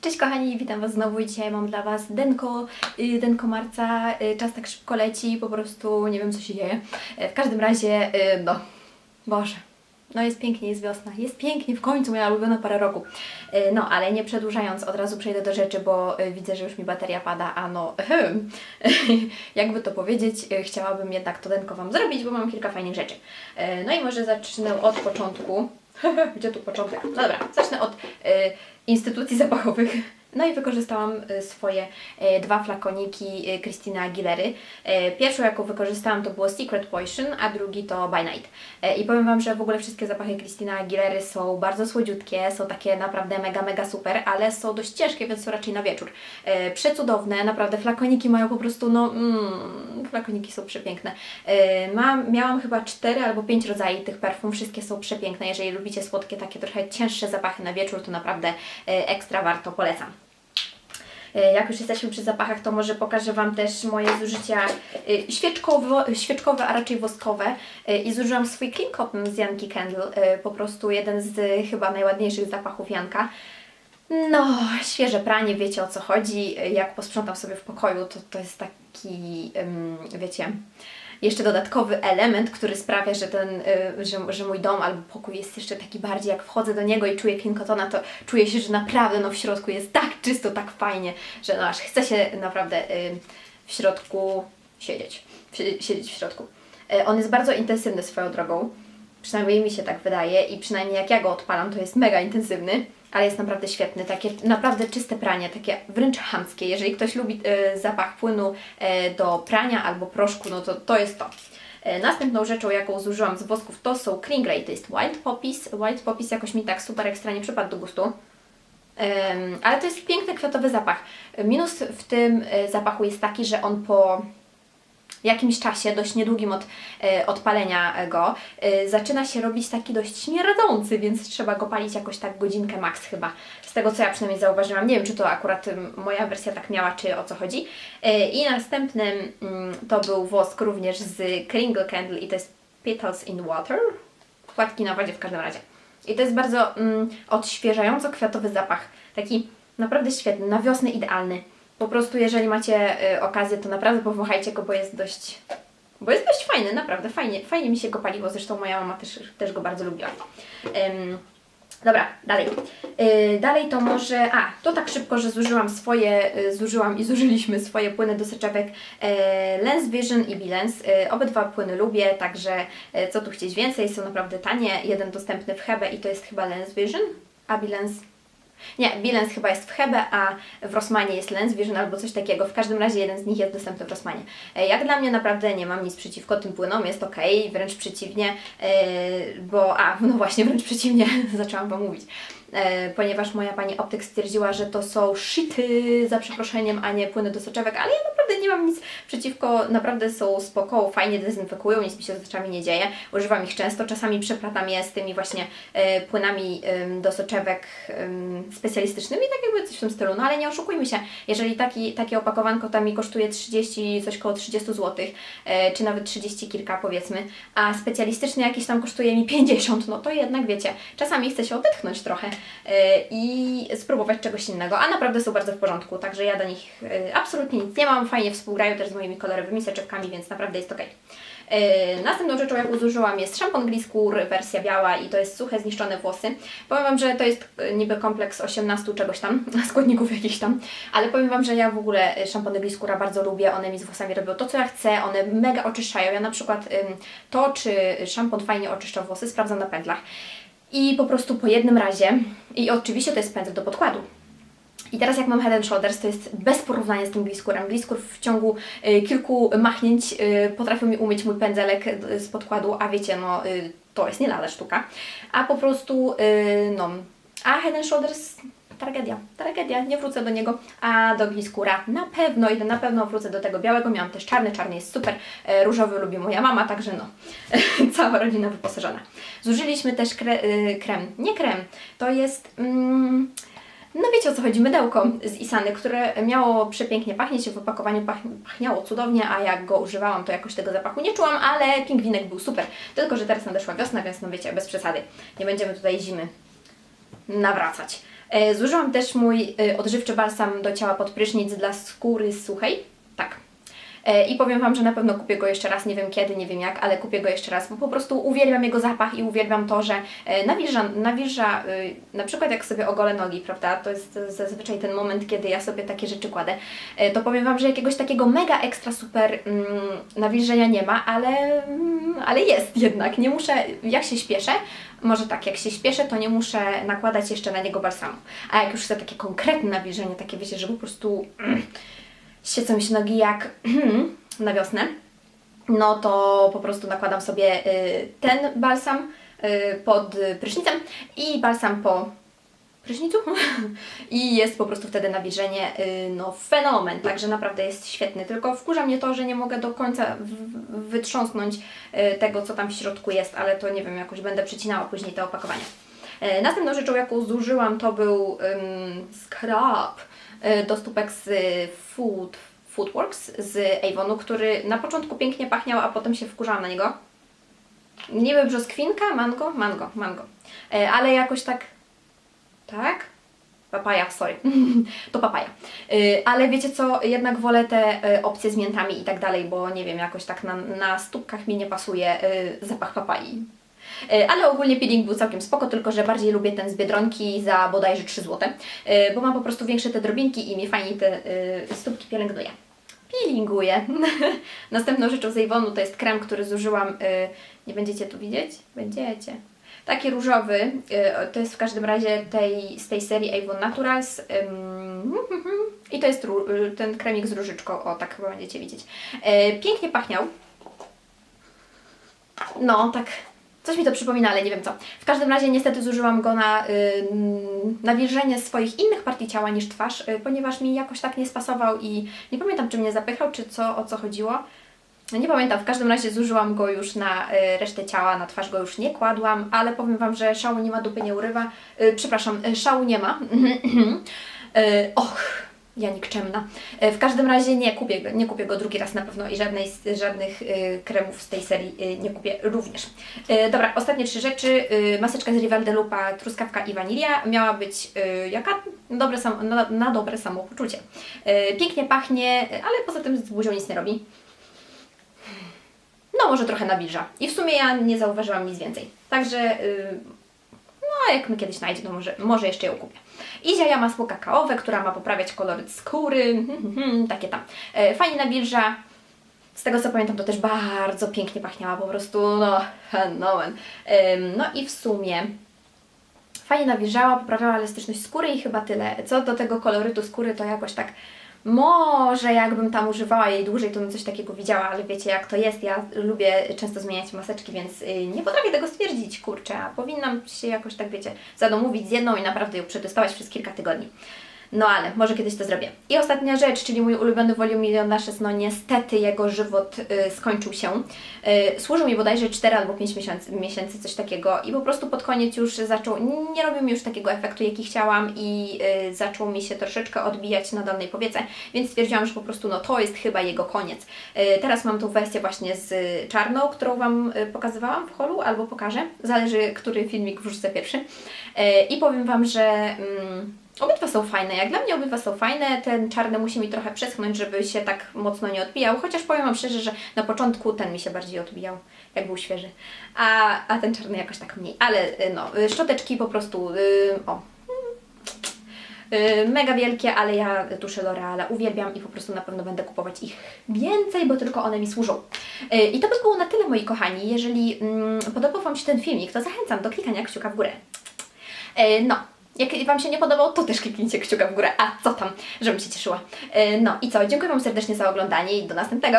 Cześć kochani, witam Was znowu i dzisiaj mam dla Was denko, y, denko marca, y, czas tak szybko leci, po prostu nie wiem co się dzieje. E, W każdym razie, y, no, Boże, no jest pięknie, jest wiosna, jest pięknie, w końcu moja ulubiona para roku. No, ale nie przedłużając, od razu przejdę do rzeczy, bo y, widzę, że już mi bateria pada, a no, jakby to powiedzieć, y, chciałabym jednak to denko Wam zrobić, bo mam kilka fajnych rzeczy. No i może zacznę od początku. Gdzie tu początek? No dobra, zacznę od y, instytucji zapachowych. No i wykorzystałam y, swoje y, dwa flakoniki y, Christina Aguilery. Pierwszą, jaką wykorzystałam, to było Secret Potion, a drugi to By Night. I powiem Wam, że w ogóle wszystkie zapachy Christina Aguilery są bardzo słodziutkie, są takie naprawdę mega, mega super, ale są dość ciężkie, więc są raczej na wieczór. Przecudowne, naprawdę flakoniki mają po prostu, no, mm, flakoniki są przepiękne. Mam, miałam chyba cztery albo pięć rodzajów tych perfum, wszystkie są przepiękne. Jeżeli lubicie słodkie, takie trochę cięższe zapachy na wieczór, to naprawdę ekstra warto, polecam. E, Jak już jesteśmy przy zapachach, to może pokażę Wam też moje zużycia e, świeczkowo, świeczkowe, a raczej woskowe. E, I zużyłam swój Clean Cotton z Janki Candle, po prostu jeden z chyba najładniejszych zapachów Janka. No, świeże pranie, wiecie o co chodzi. Jak posprzątam sobie w pokoju, to to jest taki, wiecie, jeszcze dodatkowy element, który sprawia, że ten, y, że, że mój dom albo pokój jest jeszcze taki bardziej, jak wchodzę do niego i czuję clean cottona, to czuję się, że naprawdę no, w środku jest tak czysto, tak fajnie, że no, aż chce się naprawdę y, w środku siedzieć, Sie- siedzieć w środku. Y, On jest bardzo intensywny swoją drogą, przynajmniej mi się tak wydaje i przynajmniej jak ja go odpalam, to jest mega intensywny, ale jest naprawdę świetny, takie naprawdę czyste pranie, takie wręcz chamskie. Jeżeli ktoś lubi e, zapach płynu e, do prania albo proszku, no to to jest to. E, następną rzeczą, jaką zużyłam z wosków, to są Grey, to jest Wild Poppies. Wild Poppies jakoś mi tak super ekstra nie przypadł do gustu. Ale to jest piękny kwiatowy zapach. Minus w tym zapachu jest taki, że on po jakimś czasie, dość niedługim od e, odpalenia go, e, zaczyna się robić taki dość śmierdzący, więc trzeba go palić jakoś tak godzinkę max chyba. Z tego co ja przynajmniej zauważyłam. Nie wiem, czy to akurat moja wersja tak miała, czy o co chodzi. E, I następnym mm, to był wosk również z Kringle Candle i to jest Petals in Water. Płatki na wodzie w każdym razie. I to jest bardzo mm, odświeżająco kwiatowy zapach. Taki naprawdę świetny, na wiosnę idealny. Po prostu jeżeli macie y, okazję, to naprawdę powąchajcie go, bo jest dość... Bo jest dość fajny, naprawdę fajnie, fajnie mi się go paliło, zresztą moja mama też, też go bardzo lubiła. Dobra, dalej. Y, dalej to może... A, to tak szybko, że zużyłam swoje, y, zużyłam i zużyliśmy swoje płyny do soczewek y, Lens Vision i Bilens. Y, obydwa płyny lubię, także y, co tu chcieć więcej, są naprawdę tanie. Jeden dostępny w Hebe i to jest chyba Lens Vision, a Bilens nie, Bilens chyba jest w Hebe, a w Rossmanie jest Lens Vision albo coś takiego. W każdym razie jeden z nich jest dostępny w Rossmanie. E, Jak dla mnie naprawdę nie mam nic przeciwko tym płynom, jest ok, wręcz przeciwnie, e, bo, a no właśnie, wręcz przeciwnie, zaczęłam Wam mówić. E, ponieważ moja pani optyk stwierdziła, że to są shity za przeproszeniem, a nie płyny do soczewek, ale ja naprawdę nie mam nic przeciwko, naprawdę są spoko, fajnie dezynfekują, nic mi się z oczami nie dzieje, używam ich często, czasami przeplatam je z tymi właśnie e, płynami em, do soczewek em, specjalistycznymi, tak jakby coś w tym stylu, no ale nie oszukujmy się, jeżeli taki, takie opakowanko tam mi kosztuje 30, coś koło 30 zł, e, czy nawet 30 kilka powiedzmy, a specjalistyczny jakiś tam kosztuje mi 50, no to jednak wiecie, czasami chcę się odetchnąć trochę e, i spróbować czegoś innego, a naprawdę są bardzo w porządku, także ja do nich e, absolutnie nic nie mam, fajnie współgrają też z moimi kolorowymi soczewkami, więc naprawdę jest ok. Następną rzeczą, jaką zużyłam jest szampon Gliskur, wersja biała i to jest suche, zniszczone włosy. Powiem Wam, że to jest e, niby kompleks 18 czegoś tam, składników jakichś tam, ale powiem Wam, że ja w ogóle e, szampony Gliskura bardzo lubię, one mi z włosami robią to, co ja chcę, one mega oczyszczają. Ja na przykład to, czy szampon fajnie oczyszcza włosy, sprawdzam na pętlach. I po prostu po jednym razie, i oczywiście to jest pędzel do podkładu, i teraz jak mam Head and Shoulders, to jest bez porównania z tym Gliskurem. Gliskur w ciągu y, kilku machnięć y, potrafił mi umyć mój pędzelek y, z podkładu, a wiecie, no to jest nie lada sztuka. A po prostu, no, a Head and Shoulders tragedia, tragedia, nie wrócę do niego, a do Gliskura na pewno i na pewno wrócę do tego białego, miałam też czarny, czarny jest super, różowy lubi moja mama, także no, cała rodzina wyposażona. Zużyliśmy też kre, krem, nie krem, to jest... Mm, no wiecie o co chodzi, mydełko z Isany, które miało przepięknie pachnieć, w opakowaniu pach, pachniało cudownie, a jak go używałam, to jakoś tego zapachu nie czułam, ale pingwinek był super. Tylko, że teraz nadeszła wiosna, więc no wiecie, bez przesady. Nie będziemy tutaj zimy nawracać. E, Zużyłam też mój e, odżywczy balsam do ciała pod prysznic dla skóry suchej. E, I powiem Wam, że na pewno kupię go jeszcze raz, nie wiem kiedy, nie wiem jak, ale kupię go jeszcze raz, bo po prostu uwielbiam jego zapach i uwielbiam to, że e, nawilża, nawilża y, na przykład jak sobie ogolę nogi, prawda, to jest zazwyczaj ten moment, kiedy ja sobie takie rzeczy kładę, e, to powiem Wam, że jakiegoś takiego mega ekstra super mm, nawilżenia nie ma, ale, mm, ale jest jednak, nie muszę, jak się śpieszę, może tak, jak się śpieszę, to nie muszę nakładać jeszcze na niego balsamu, a jak już chcę takie konkretne nawilżenie, takie wiecie, że po prostu... Mm, świecą mi się nogi jak na wiosnę, no to po prostu nakładam sobie y, ten balsam y, pod prysznicem i balsam po prysznicu. I jest po prostu wtedy nawilżenie, y, no fenomen, także naprawdę jest świetny, tylko wkurza mnie to, że nie mogę do końca wytrząsnąć tego, co tam w środku jest, ale to nie wiem, jakoś będę przycinała później te opakowania. Następną rzeczą, jaką zużyłam, to był ym, scrub y, do stópek z Food, Foodworks z Avonu, który na początku pięknie pachniał, a potem się wkurzałam na niego. Niby brzoskwinka, mango, mango, mango. E, Ale jakoś tak, tak? Papaja, sorry. to papaja. Y, Ale wiecie co, jednak wolę te y, opcje z miętami i tak dalej, bo nie wiem, jakoś tak na, na stópkach mi nie pasuje y, zapach papai. Y, Ale ogólnie peeling był całkiem spoko, tylko że bardziej lubię ten z Biedronki za bodajże 3 zł, y, bo ma po prostu większe te drobinki i mi fajnie te y, stópki pielęgnuje. Peelinguję. Następną rzeczą z Avonu to jest krem, który zużyłam, nie będziecie tu widzieć? Będziecie. Taki różowy, to jest w każdym razie tej, z tej serii Avon Naturals i to jest ten kremik z różyczką, o tak chyba będziecie widzieć. Pięknie pachniał. No, tak. Coś mi to przypomina, ale nie wiem co. W każdym razie niestety zużyłam go na y, nawilżenie swoich innych partii ciała niż twarz, y, ponieważ mi jakoś tak nie spasował i nie pamiętam, czy mnie zapychał, czy co, o co chodziło. Nie pamiętam, w każdym razie zużyłam go już na y, resztę ciała, na twarz go już nie kładłam, ale powiem Wam, że szału nie ma, dupy nie urywa. Y, przepraszam, y, szału nie ma. y, och, ja nikczemna. Y, w każdym razie nie kupię, nie kupię go drugi raz na pewno i żadnej żadnych y, kremów z tej serii y, nie kupię również. Y, dobra, ostatnie trzy rzeczy. Y, maseczka z Rival de Lupa, truskawka i wanilia. Miała być y, jaka? Dobre sam, na, na dobre samopoczucie. Y, pięknie pachnie, y, ale poza tym z buzią nic nie robi no może trochę nawilża. I w sumie ja nie zauważyłam nic więcej. Także, jak mi kiedyś znajdzie, to może, może jeszcze ją kupię. Izia masło kakaowe, która ma poprawiać koloryt skóry, takie tam. E, fajnie nawilża. Z tego co pamiętam, to też bardzo pięknie pachniała, po prostu, no, fenomen. No i w sumie fajnie nawilżała, poprawiała elastyczność skóry i chyba tyle. Co do tego kolorytu skóry, to jakoś tak może jakbym tam używała jej dłużej, to bym coś takiego widziała, ale wiecie jak to jest, ja lubię często zmieniać maseczki, więc y, nie potrafię tego stwierdzić, kurczę, a powinnam się jakoś tak, wiecie, zadomówić z jedną i naprawdę ją przetestować przez kilka tygodni. No ale może kiedyś to zrobię. I ostatnia rzecz, czyli mój ulubiony Volume Million no niestety jego żywot y, skończył się. Y, służył mi bodajże 4 albo 5 miesięcy, miesięcy, coś takiego i po prostu pod koniec już zaczął, nie robił mi już takiego efektu, jaki chciałam i y, zaczął mi się troszeczkę odbijać na dolnej powiece, więc stwierdziłam, że po prostu no to jest chyba jego koniec. Y, teraz mam tą wersję właśnie z czarną, którą Wam y, pokazywałam w holu albo pokażę, zależy, który filmik wrzucę pierwszy. Y, I powiem Wam, że... Mm, Obydwa są fajne. Jak dla mnie obydwa są fajne. Ten czarny musi mi trochę przeschnąć, żeby się tak mocno nie odbijał. Chociaż powiem Wam szczerze, że na początku ten mi się bardziej odbijał, jak był świeży. A, a ten czarny jakoś tak mniej. Ale y, no, y, szczoteczki po prostu, y, o, y, mega wielkie, ale ja tusze L'Oreala uwielbiam i po prostu na pewno będę kupować ich więcej, bo tylko one mi służą. I to by było na tyle, moi kochani. Jeżeli mm, podobał Wam się ten filmik, to zachęcam do klikania kciuka w górę. No, jak Wam się nie podobał, to też kliknijcie kciuka w górę. A co tam, żebym się cieszyła. Y, No i co, dziękuję Wam serdecznie za oglądanie i do następnego.